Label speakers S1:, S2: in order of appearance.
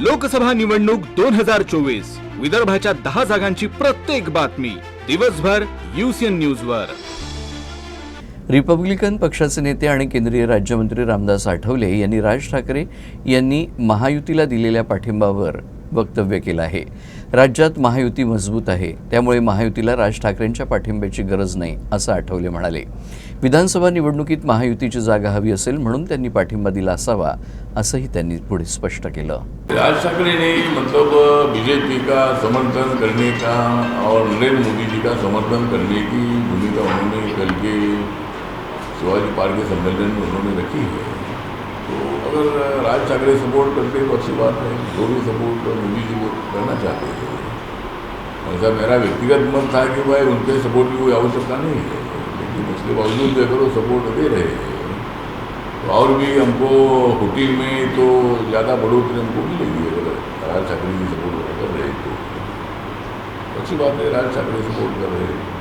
S1: लोकसभा निवडणूक दोन हजार चोवीस. विदर्भाच्या दहा जागांची प्रत्येक बातमी. दिवसभर युसीएन न्यूज वर
S2: रिपब्लिकन पक्षाचे नेते आणि केंद्रीय राज्यमंत्री रामदास आठवले यांनी राज ठाकरे यांनी महायुतीला दिलेल्या पाठिंबावर वक्तव्य केलं आहे. राज्यात महायुती मजबूत आहे. त्यामुळे महायुतीला राज ठाकरेंच्या पाठिंब्याची गरज नाही असं आठवले म्हणाले. विधानसभा निवडणुकीत महायुतीची जागा हवी असेल म्हणून त्यांनी पाठिंबा दिला असावा असंही त्यांनी पुढे स्पष्ट केलं.
S3: राज ठाकरे ने मतलब बीजेपी का समर्थन करने का और नरेंद्र मोदी जी का समर्थन करने की भूमिका उन्होंने कल के शिवाजी पार्क के सम्मेलन में उन्होंने रखी है। ठाकरे सपोर्ट करते तो अच्छी बात है। जो भी सपोर्ट मोदी जी को करना चाहते थे ऐसा मेरा व्यक्तिगत मत था कि भाई उनके सपोर्ट की कोई आवश्यकता नहीं है। लेकिन उसके बावजूद भी अगर वो सपोर्ट दे रहे हैं। तो और भी हमको हुटी में तो ज़्यादा बढ़ोतरी हमको मिलेगी अगर राज ठाकरे की सपोर्ट कर रहे तो। अच्छी बात है, राज ठाकरे सपोर्ट कर रहे हैं।